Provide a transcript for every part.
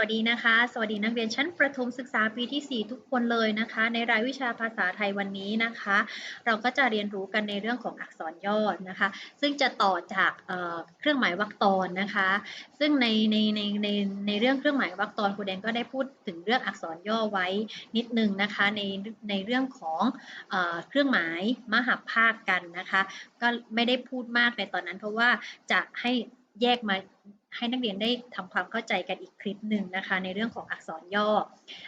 วัสดีนะคะ สวัสดีนักเรียนชั้นประถมศึกษาปีที่ 4 ทุกคนเลยนะคะ ในรายวิชาภาษาไทยวันนี้นะคะ เราก็จะเรียนรู้กันในเรื่องของอักษรย่อนะคะ ซึ่งจะต่อจากเเครื่องหมายวรรคตอนนะคะ ซึ่งในในในในในเรื่องเครื่องหมายวรรคตอนครูแดงก็ได้พูดถึงเรื่องอักษรย่อไว้นิดนึงนะคะในในเรื่องของเออเครื่องหมายมหภาคกันนะคะ ก็ไม่ได้พูดมากในตอนนั้น เพราะว่าจะให้ แยกมาให้นักเรียนได้ทำความเข้าใจกันอีกคลิปหนึ่งนะคะ ในเรื่องของอักษรย่อ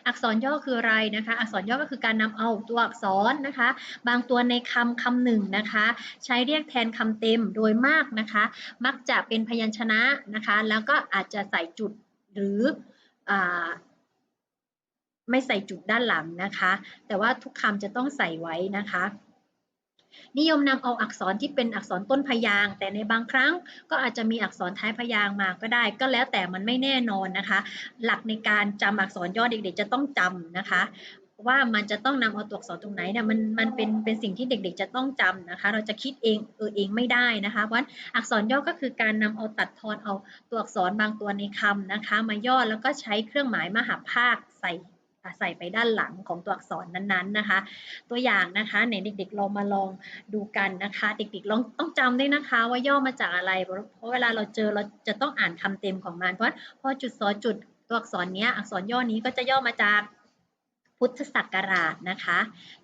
อักษรย่อคืออะไรนะคะ อักษรย่อก็คือการนำเอาตัวอักษรนะคะ บางตัวในคำคำหนึ่งนะคะ ใช้เรียกแทนคำเต็มโดยมากนะคะ มักจะเป็นพยัญชนะนะคะ แล้วก็อาจจะใส่จุดหรืออไม่ใส่จุดด้านหลังนะคะ แต่ว่าทุกคำจะต้องใส่ไว้นะคะ นิยมนำเอาอักษรที่เป็นอักษรต้นพยางค์แต่ในบางครั้งก็อาจจะมีอักษรท้ายพยางค์มาก็ได้ ก็แล้วแต่มันไม่แน่นอนนะคะ หลักในการจำอักษรย่อเด็กๆจะต้องจำนะคะว่ามันจะต้องนำเอาตัวอักษรตรงไหนเนี่ยมันมันเป็นเป็นสิ่งที่เด็กๆจะต้องจำนะคะ เราจะคิดเองเออเองไม่ได้นะคะเพราะฉะนั้นอักษรย่อก็คือการนำเอาตัดทอนเอาตัวอักษรบางตัวในคำนะคะ มาย่อแล้วก็ใช้เครื่องหมายมหาภาคใส่ ใส่ไปด้านหลังของตัวอักษรนั้นๆนะคะ ตัวอย่างนะคะไหนเด็กๆเรามาลองดูกันนะคะ เด็กๆลองต้องจำด้วยนะคะ ว่าย่อมาจากอะไร เพราะเวลาเราเจอเราจะต้องอ่านคำเต็มของมัน เพราะพอจุดสอจุดตัวอักษรเนี้ยอักษรย่อนี้ก็จะย่อมาจากพุทธศักราชนะคะ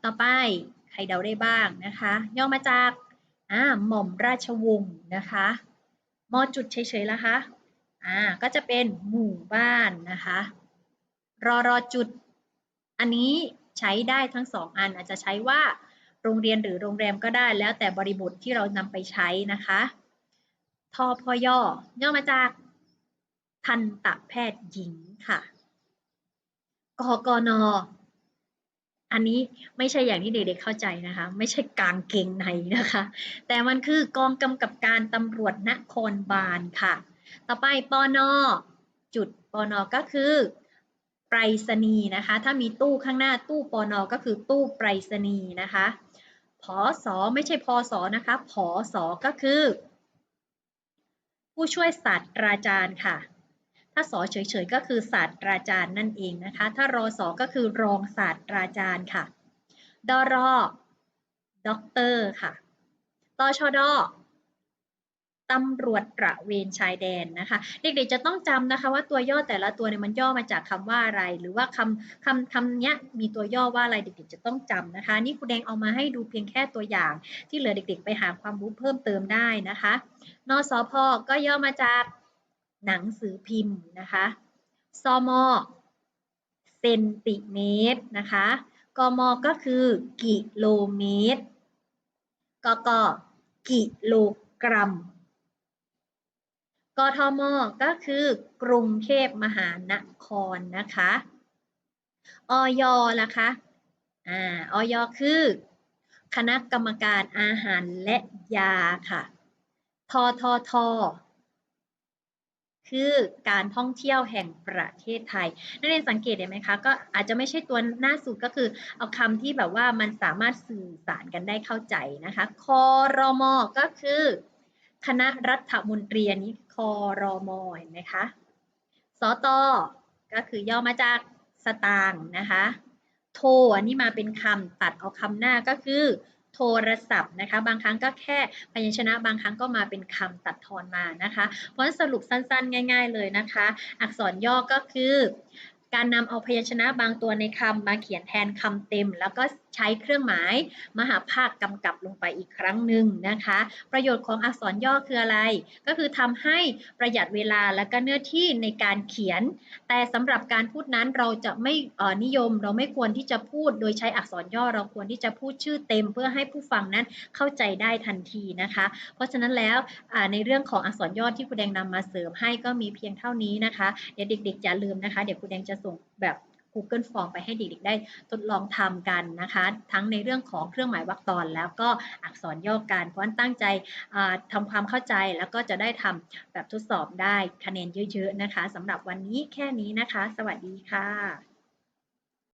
ต่อไปใครเดาได้บ้างนะคะ ย่อมาจากอ่าหม่อมราชวงศ์นะคะมอจุดเฉยๆแล้วคะอ่าก็จะเป็นหมู่บ้านนะคะรอรอจุด อันนี้ใช้ได้ทั้งสองอันอาจจะใช้ว่าโรงเรียนหรือโรงแรมก็ได้ แล้วแต่บริบทที่เรานำไปใช้นะคะทอพอย่อย่อมาจากทันตแพทย์หญิงค่ะกกนอันนี้ไม่ใช่อย่างที่เด็กๆเข้าใจนะคะ ไม่ใช่กางเกงในนะคะ แต่มันคือกองกำกับการตำรวจนครบาลค่ะ ต่อไปปอนอจุดปอนอก็คือ ไปรษณีย์นะคะ ถ้ามีตู้ข้างหน้าตู้ปอนอก็คือตู้ไปรษณีย์นะคะพอสอไม่ใช่พอสอนะคะพอสอก็คือ ผู้ช่วยศาสตราจารย์ค่ะ ถ้าสอเฉยๆก็คือศาสตราจารย์นั่นเองนะคะ ถ้ารอสอก็คือรองศาสตราจารย์ค่ะดรด็อกเตอร์ค่ะตชด ตำรวจตระเวนชายแดนนะคะ เด็กๆจะต้องจำนะคะว่าตัวย่อแต่ละตัวเนี่ยมันย่อมาจากคำว่าอะไร หรือว่าคำคำคำนี้มีตัวย่อว่าอะไรเด็กๆจะต้องจำนะคะ นี่ครูแดงเอามาให้ดูเพียงแค่ตัวอย่าง ที่เหลือเด็กๆ ไปหาความรู้เพิ่มเติมได้นะคะนสพก็ย่อมาจากหนังสือพิมพ์นะคะซมเซนติเมตรนะคะกมก็คือกิโลเมตรกกกิโลกรัม กทมก็คือกรุงเทพมหานครนะคะออยล่ะคะอ่าออยคือ คณะกรรมการอาหารและยาค่ะทททคือการท่องเที่ยวแห่งประเทศไทย นักเรียนสังเกตเห็นไหมคะ ก็อาจจะไม่ใช่ตัวหน้าสุดก็คือเอาคำที่แบบว่ามันสามารถสื่อสารกันได้เข้าใจนะคะ คอรมอก็คือ คณะรัฐมนตรีนี้คอรมอเห็นไหมคะสตก็คือย่อมาจากสตางค์นะคะ โทรอันนี้มาเป็นคำตัดเอาคำหน้าก็คือ โทรศัพท์นะคะ บางครั้งก็แค่พยัญชนะ บางครั้งก็มาเป็นคำตัดทอนมานะคะ เพราะฉะนั้นสรุปสั้นๆ ง่าย ๆ เลยนะคะ อักษรย่อก็คือ การนำเอาพยัญชนะบางตัวในคำมาเขียนแทนคำเต็ม แล้วก็ใช้เครื่องหมายมหาภาคกำกับลงไปอีกครั้งหนึ่งนะคะ ประโยชน์ของอักษรย่อคืออะไร ก็คือทำให้ประหยัดเวลาและก็เนื้อที่ในการเขียน แต่สำหรับการพูดนั้นเราจะไม่นิยม เราไม่ควรที่จะพูดโดยใช้อักษรย่อเราควรที่จะพูดชื่อเต็ม เพื่อให้ผู้ฟังนั้นเข้าใจได้ทันทีนะคะ เพราะฉะนั้นแล้วในเรื่องของอักษรย่อที่ครูแดงนำมาเสริมให้ก็มีเพียงเท่านี้นะคะเดี๋ยวเด็กๆอย่าลืมนะคะเดี๋ยวครูแดงจะส่งแบบ Google Form ไปให้เด็กๆได้ทดลองทำกันนะคะ ทั้งในเรื่องของเครื่องหมายวรรคตอน แล้วก็อักษรย่อการเพราะตั้งใจทำความเข้าใจแล้วก็จะได้ทำแบบทดสอบได้คะแนนเยอะๆนะคะสำหรับวันนี้แค่นี้นะคะ สวัสดีค่ะ